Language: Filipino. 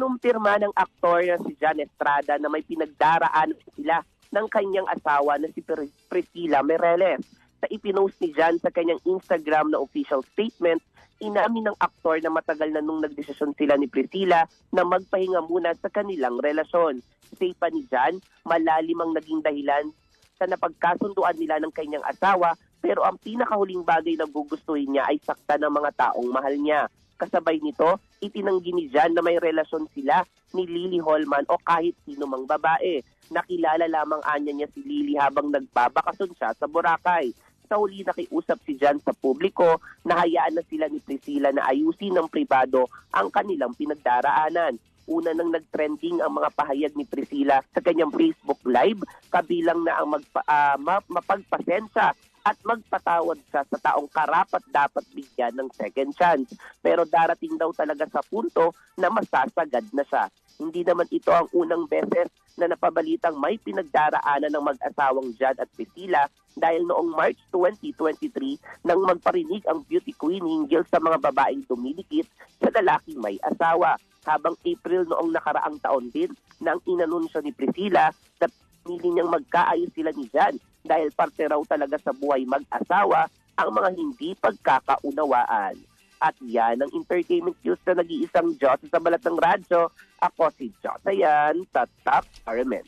kinumpirma ng aktor na si John Estrada na may pinagdaraan sila ng kanyang asawa na si Pris- Priscilla Mereles. Sa ipinost ni John sa kanyang Instagram na official statement, inamin ng aktor na matagal na nung nagdesisyon sila ni Priscilla na magpahinga muna sa kanilang relasyon. Say pa ni John, malalim ang naging dahilan sa napagkasunduan nila ng kanyang asawa pero ang pinakahuling bagay na gugustuhin niya ay sakta ng mga taong mahal niya. Kasabay nito, itinanggi ni Jan na may relasyon sila ni Lily Holman o kahit sino mang babae. Nakilala lamang anya niya si Lily habang nagbabakasyon siya sa Boracay. Sa huli nakiusap si Jan sa publiko na hayaan na sila ni Priscilla na ayusin ng pribado ang kanilang pinagdaraanan. Una nang nag-trending ang mga pahayag ni Priscilla sa kanyang Facebook Live, kabilang na ang magpa, ma- mapagpasensya at magpatawad siya sa taong karapat dapat bigyan ng second chance. Pero darating daw talaga sa punto na masasagad na siya. Hindi naman ito ang unang beses na napabalitang may pinagdaraanan ng mag-asawang Jad at Priscilla dahil noong March 2023 nang magparinig ang beauty queen hinggil sa mga babaeng dumidikit sa lalaking may asawa. Habang April noong nakaraang taon din nang inanunsyo ni Priscilla na pinili niyang magkaayos sila ni Jan dahil parte raw talaga sa buhay mag-asawa ang mga hindi pagkakaunawaan. At yan ang entertainment news na nag-iisang Diyos sa balat ng radyo. Ako si Diyos Ayan, Tatap Armen.